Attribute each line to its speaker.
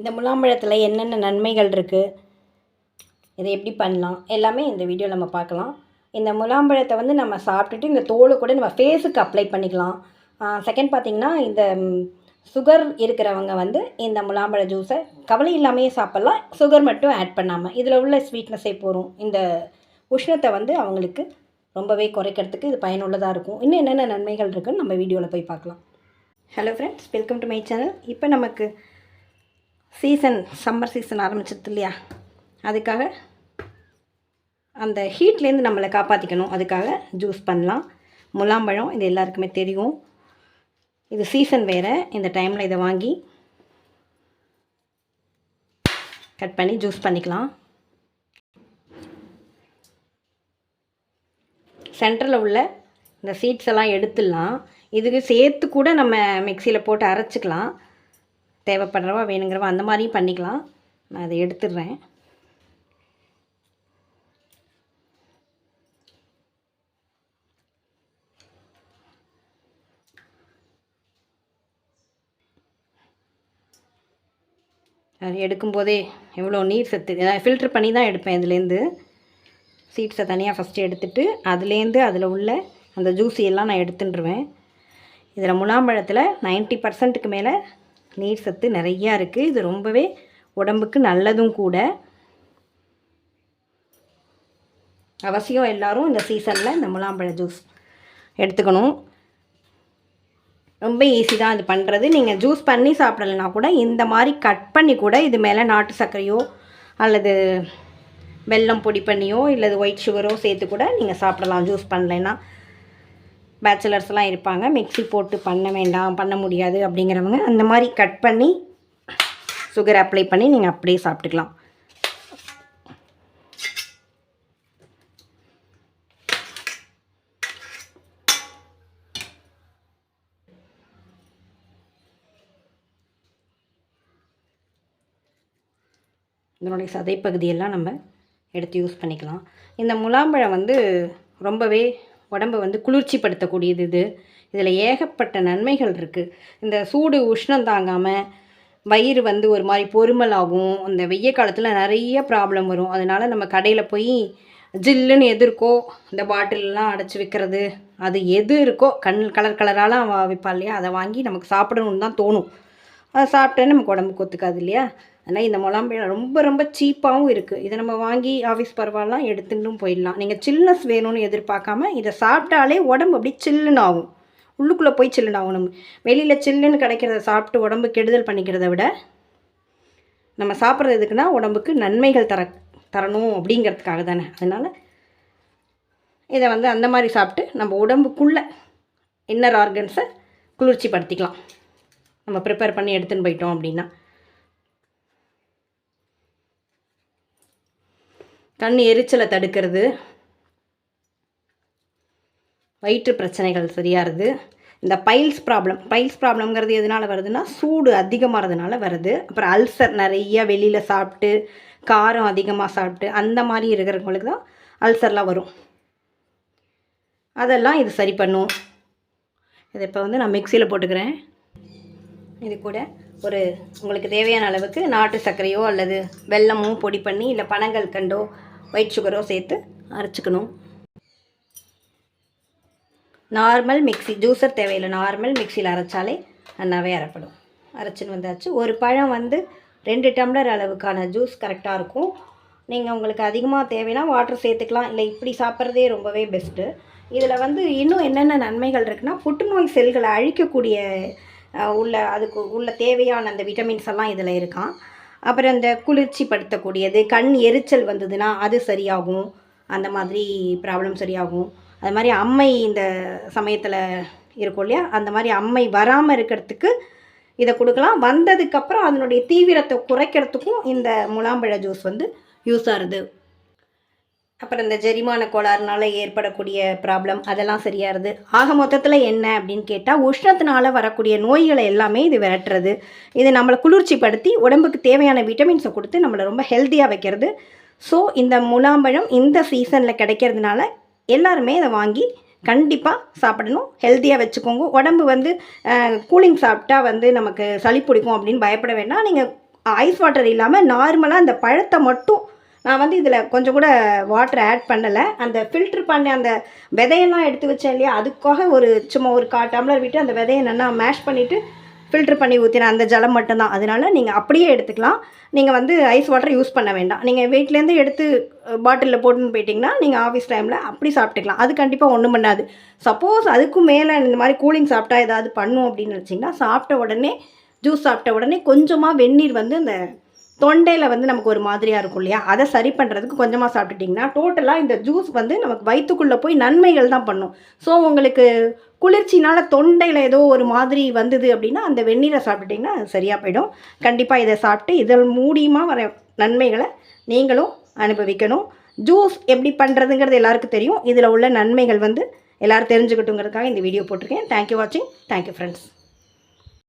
Speaker 1: இந்த முலாம்பழத்தில் என்னென்ன நன்மைகள் இருக்குது இதை எப்படி பண்ணலாம்? எல்லாமே இந்த வீடியோ நம்ம பார்க்கலாம். இந்த முலாம்பழத்தை வந்து நம்ம சாப்பிட்டுட்டு இந்த தோலை கூட நம்ம ஃபேஸுக்கு அப்ளை பண்ணிக்கலாம். செகண்ட் பார்த்திங்கன்னா இந்த சுகர் இருக்கிறவங்க வந்து இந்த முலாம்பழ ஜூஸை கவலை இல்லாமையே சாப்பிட்லாம். சுகர் மட்டும் ஆட் பண்ணாமல் இதில் உள்ள ஸ்வீட்னஸே போகும் இந்த உஷ்ணத்தை வந்து அவங்களுக்கு ரொம்பவே குறைக்கிறதுக்கு இது பயனுள்ளதாக இருக்கும். இன்னும் என்னென்ன நன்மைகள் இருக்குதுன்னு நம்ம வீடியோவில் போய் பார்க்கலாம். Hello friends welcome to my channel இப்போ நமக்கு சீசன் சம்மர் சீசன் ஆரம்பிச்சிருது இல்லையா? அதுக்காக அந்த ஹீட்லேருந்து நம்மளை காப்பாற்றிக்கணும் அதுக்காக ஜூஸ் பண்ணலாம். முலாம்பழம் இது எல்லாருக்குமே தெரியும். இது சீசன் வேறு. இந்த டைமில் இதை வாங்கி கட் பண்ணி ஜூஸ் பண்ணிக்கலாம். சென்டரில் உள்ள இந்த சீட்ஸ் எல்லாம் எடுத்துடலாம். இதுக்கு சேர்த்து கூட நம்ம மிக்சியில் போட்டு அரைச்சிக்கலாம். தேவைப்படுறவா வேணுங்கிறவா அந்த மாதிரியும் பண்ணிக்கலாம். நான் அதை எடுத்துடுறேன். அது எடுக்கும்போதே எவ்வளோ நீர் சத்து ஃபில்ட்ரு பண்ணி தான் எடுப்பேன் இதுலேருந்து. சீட்ஸை தனியாக ஃபஸ்ட்டு எடுத்துட்டு அதுலேருந்து அதில் உள்ள அந்த ஜூஸி எல்லாம் நான் எடுத்துட்டுருவேன். இதில் முலாம்பழத்தில் நைன்ட்டி பர்சன்ட்டுக்கு மேலே நீர் சத்து நிறையா இருக்குது இது ரொம்பவே உடம்புக்கு நல்லதும் கூட. அவசியம் எல்லோரும் இந்த சீசனில் இந்த முலாம்பழ ஜூஸ் எடுத்துக்கணும். ரொம்ப ஈஸி தான் இது பண்ணுறது நீங்கள் ஜூஸ் பண்ணி சாப்பிடலைனா கூட இந்த மாதிரி கட் பண்ணி கூட இது மேலே நாட்டு சர்க்கரையோ அல்லது வெல்லம் பொடி பண்ணியோ இல்லை ஒயிட் சுகரோ சேர்த்து கூட நீங்கள் சாப்பிடலாம் ஜூஸ் பண்ணலைன்னா. பேச்சுலர்ஸ்லாம் இருப்பாங்க. மிக்ஸி போட்டு பண்ண வேண்டாம் பண்ண முடியாது அப்படிங்கிறவங்க அந்த மாதிரி கட் பண்ணி சுகர் அப்ளை பண்ணி நீங்கள் அப்படியே சாப்பிட்டுக்கலாம். இதனுடைய சதைப்பகுதியெல்லாம் நம்ம எடுத்து யூஸ் பண்ணிக்கலாம். இந்த முலாம்பழம் வந்து ரொம்பவே உடம்பை வந்து குளிர்ச்சிப்படுத்தக்கூடியது இது. இதில் ஏகப்பட்ட நன்மைகள் இருக்குது இந்த சூடு உஷ்ணம் தாங்காமல் வயிறு வந்து ஒரு மாதிரி பொறுமல் ஆகும் இந்த வெய்ய காலத்தில் நிறைய ப்ராப்ளம் வரும். அதனால் நம்ம கடையில் போய் ஜில்லுன்னு எது இருக்கோ இந்த பாட்டிலெலாம் அடைச்சி விற்கிறது அது எது இருக்கோ கண் கலர் கலராலாம் விற்பா இல்லையா? அதை வாங்கி நமக்கு சாப்பிடணுன்னு தான் தோணும். அதை சாப்பிட்டேன்னு நமக்கு உடம்புக்கு ஒத்துக்காது இல்லையா? ஆனால் இந்த முலாம்பழம் ரொம்ப ரொம்ப சீப்பாகவும் இருக்குது இதை நம்ம வாங்கி ஆஃபீஸ் பரவாயில்லாம் எடுத்துட்டும் போயிடலாம். நீங்கள் சில்னஸ் வேணும்னு எதிர்பார்க்காம இதை சாப்பிட்டாலே உடம்பு அப்படி சில்லுன்னு ஆகும். உள்ளுக்குள்ளே போய் சில்லுன்னு ஆகும். நம்ம வெளியில் சில்லுன்னு கிடைக்கிறத சாப்பிட்டு உடம்பு கெடுதல் பண்ணிக்கிறத விட நம்ம சாப்பிட்றது எதுக்குன்னா உடம்புக்கு நன்மைகள் தர தரணும் அப்படிங்கிறதுக்காக தானே. அதனால் இதை வந்து அந்த மாதிரி சாப்பிட்டு நம்ம உடம்புக்குள்ளே இன்னர் ஆர்கன்ஸை குளிர்ச்சிப்படுத்திக்கலாம். நம்ம ப்ரிப்பேர் பண்ணி எடுத்துன்னு போயிட்டோம் அப்படின்னா. கண் எரிச்சலை தடுக்கிறது. வயிற்று பிரச்சனைகள் சரியாகிறது இந்த பைல்ஸ் ப்ராப்ளம் பைல்ஸ் ப்ராப்ளம்ங்கிறது எதனால் வருதுன்னா சூடு அதிகமாகிறதுனால வருது. அப்புறம் அல்சர் நிறைய வெளியில் சாப்பிட்டு காரம் அதிகமாக சாப்பிட்டு அந்த மாதிரி இருக்கிறவங்களுக்கு தான் அல்சர்லாம் வரும். அதெல்லாம் இது சரி பண்ணும். இதை இப்போ வந்து நான் மிக்சியில் போட்டுக்கிறேன். இது கூட ஒரு உங்களுக்கு தேவையான அளவுக்கு நாட்டு சர்க்கரையோ அல்லது வெல்லமோ பொடி பண்ணி இல்லை பனங்கள் கண்டோ ஒயிட் சுகரோ சேர்த்து அரைச்சிக்கணும். நார்மல் மிக்சி ஜூஸர் தேவையில்லை. நார்மல் மிக்சியில் அரைச்சாலே நல்லாவே அரைப்படும். அரைச்சின்னு வந்தாச்சு. ஒரு பழம் வந்து ரெண்டு டம்ளர் அளவுக்கான ஜூஸ் கரெக்டாக இருக்கும். நீங்கள் உங்களுக்கு அதிகமாக தேவைன்னா வாட்டர் சேர்த்துக்கலாம். இல்லை இப்படி சாப்பிட்றதே ரொம்பவே பெஸ்ட்டு இதில் வந்து இன்னும் என்னென்ன நன்மைகள் இருக்குன்னா புற்றுநோய் செல்களை அழிக்கக்கூடிய உள்ள அதுக்கு உள்ள தேவையான அந்த விட்டமின்ஸ் எல்லாம் இதில் இருக்கான். அப்புறம் இந்த குளிர்ச்சி படுத்தக்கூடியது கண் எரிச்சல் வந்ததுன்னா அது சரியாகும். அந்த மாதிரி ப்ராப்ளம் சரியாகும். அது மாதிரி அம்மை இந்த சமயத்தில் இருக்கும் இல்லையா? அந்த மாதிரி அம்மை வராமல் இருக்கிறதுக்கு இதை கொடுக்கலாம். வந்ததுக்கப்புறம் அதனுடைய தீவிரத்தை குறைக்கிறதுக்கும் இந்த முலாம்பழ ஜூஸ் வந்து யூஸ் ஆகுது. அப்புறம் இந்த ஜெரிமான கோளாறுனால ஏற்படக்கூடிய ப்ராப்ளம் அதெல்லாம் சரியாகிறது ஆக மொத்தத்தில் என்ன அப்படின்னு கேட்டால் உஷ்ணத்தினால வரக்கூடிய நோய்களை எல்லாமே இது விரட்டுறது. இது நம்மளை குளிர்ச்சிப்படுத்தி உடம்புக்கு தேவையான விட்டமின்ஸை கொடுத்து நம்மளை ரொம்ப ஹெல்த்தியாக வைக்கிறது. ஸோ இந்த முலாம்பழம் இந்த சீசனில் கிடைக்கிறதுனால எல்லாருமே இதை வாங்கி கண்டிப்பாக சாப்பிடணும். ஹெல்த்தியாக வச்சுக்கோங்க. உடம்பு வந்து கூலிங் சாப்பிட்டா வந்து நமக்கு சளி பிடிக்கும் அப்படின்னு பயப்பட வேண்டாம். நீங்கள் ஐஸ் வாட்டர் இல்லாமல் நார்மலாக அந்த பழத்தை மட்டும் நான் வந்து இதில் கொஞ்சம் கூட வாட்டர் ஆட் பண்ணலை. அந்த ஃபில்ட்ரு பண்ண அந்த விதையெல்லாம் எடுத்து வச்சேன் இல்லையா? அதுக்காக ஒரு சும்மா ஒரு கா டம்ளர் விட்டு அந்த விதையை நல்லா மேஷ் பண்ணிவிட்டு ஃபில்ட்ரு பண்ணி ஊற்றின அந்த ஜலம் மட்டும்தான். அதனால் நீங்கள் அப்படியே எடுத்துக்கலாம். நீங்கள் வந்து ஐஸ் வாட்டர் யூஸ் பண்ண வேண்டாம். நீங்கள் வீட்டிலேருந்து எடுத்து பாட்டிலில் போட்டுன்னு போயிட்டிங்கன்னா நீங்கள் ஆஃபீஸ் டைமில் அப்படி சாப்பிட்டுக்கலாம். அது கண்டிப்பாக ஒன்றும் பண்ணாது. சப்போஸ் அதுக்கும் மேலே இந்த மாதிரி கூலிங் சாப்பிட்டா ஏதாவது பண்ணும் அப்படின்னு நினச்சிங்கன்னா சாப்பிட்ட உடனே ஜூஸ் சாப்பிட்ட உடனே கொஞ்சமாக வெந்நீர் வந்து அந்த தொண்டையில் வந்து நமக்கு ஒரு மாதிரியாக இருக்கும் இல்லையா? அதை சரி பண்ணுறதுக்கு கொஞ்சமாக சாப்பிட்டுட்டிங்கன்னா டோட்டலாக இந்த ஜூஸ் வந்து நமக்கு வயிற்றுக்குள்ளே போய் நன்மைகள் தான் பண்ணும். ஸோ உங்களுக்கு குளிர்ச்சினால் தொண்டையில் ஏதோ ஒரு மாதிரி வந்தது அப்படின்னா அந்த வெந்நீரை சாப்பிட்டுட்டிங்கன்னா அது சரியாக போயிடும். கண்டிப்பாக இதை சாப்பிட்டு இதில் மூலியமாக வர நன்மைகளை நீங்களும் அனுபவிக்கணும். ஜூஸ் எப்படி பண்ணுறதுங்கிறது எல்லாருக்கும் தெரியும். இதில் உள்ள நன்மைகள் வந்து எல்லோரும் தெரிஞ்சுக்கிட்டுங்கிறதுக்காக இந்த வீடியோ போட்டிருக்கேன். தேங்க்யூ வாட்சிங் தேங்க்யூ ஃப்ரெண்ட்ஸ்